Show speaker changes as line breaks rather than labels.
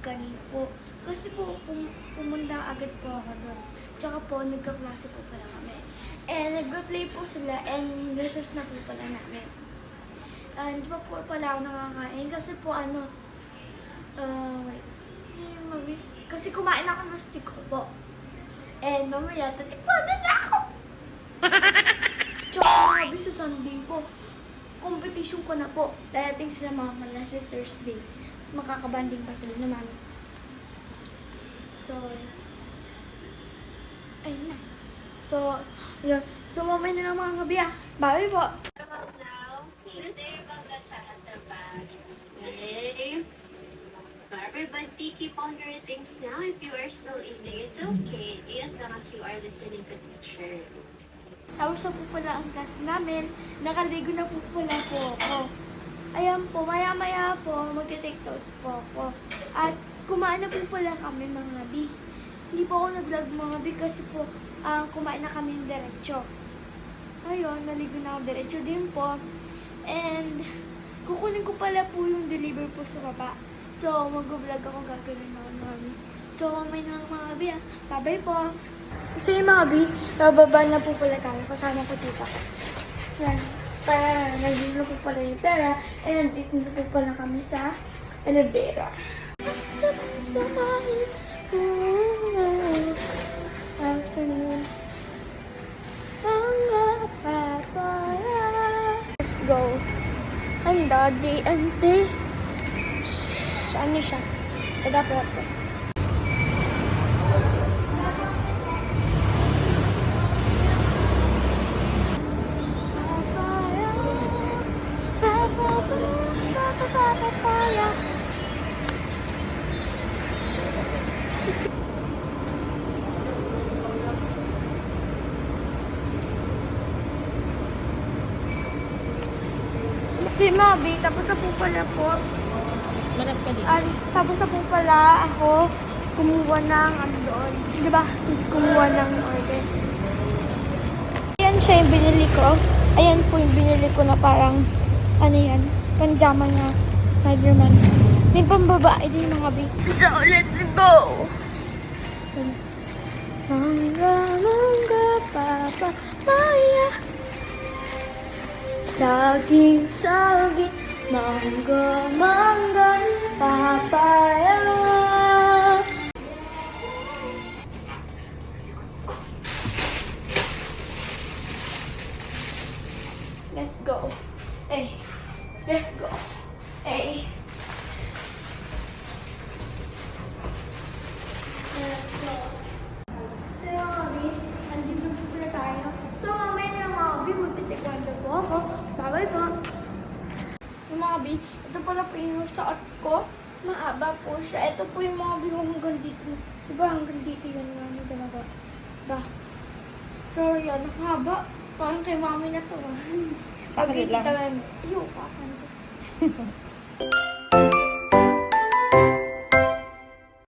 kanina po. Kasi po pum- pumunta agad po ako doon. Tsaka po nagka-klase po pala kami. And nag-play po sila and recess na po pala namin. Ah, Hindi pa po pala ako nakakain kasi po ano, uh, wait, kasi kumain ako ng stick ko po. And mamaya, tatikwanan na ako! Tsaka mga abi sa Sunday po, competition ko na po. Darating sila mga mala sa Thursday. Makakabanding pa sila naman. So, ayun na. So, yun. So, mamaya na lang mga gabi ah. Bye po.
Everybody keep on your things now. If you are still eating, it's okay. As long as you are listening to teacher.
Tapos po pala ang class namin. Nakaligo na po pala po ako. Ayan po, maya-maya po, mag-take notes po ako. At kumain na po pala kami mga bi. Hindi po ako nag-vlog mga bi kasi po ah, kumain na kami diretso. Ayun, naligo na ako diretso din po. And kukunin ko pala po yung deliver po sa baba. So, mag-vlog ako gagawin ako bi. So, mamay na lang mga bi ah. Bye-bye po. So yung mga bi, bababa na po pala tayo kasama ko tita. Yan. Para nandito na po pala yung pera. And dito na po pala kami sa elevator. Afternoon. Hangga papaya. Let's go. Handa, JNT. Shhh, ano siya? Tada po ako. Papaya, papaya, papaya, papaya. Si Mabi, tapos na po pala po.
Marap ka din.
Ay, tapos na po pala ako kumuha ng ano doon. Di ba? Kumuha ng order. Ayan siya yung binili ko. Ayan po yung binili ko na parang, ano yan, panjama na Spider-Man. May pambabae din mga bi. So, let's go! Mangga, mangga, papa, maya. Saging, saging, mangga, mangga, Let's go. Hey, let's go. Hey. Let's go. So, yung mga bi, andito po pala tayo. So, mamaya na mga bi, magtitikwanda po ako. Bye-bye po. Yung mga bi, ito pala po yung suot ko. Maaba po siya. Ito po yung mga bi kung hanggang dito. Diba hanggang dito yun nga ano dalawa. Ba? So, yun. Nakahaba. Parang kay mami na to. ah. Pag
Kakali lang.
kita, iyo, kakan ko.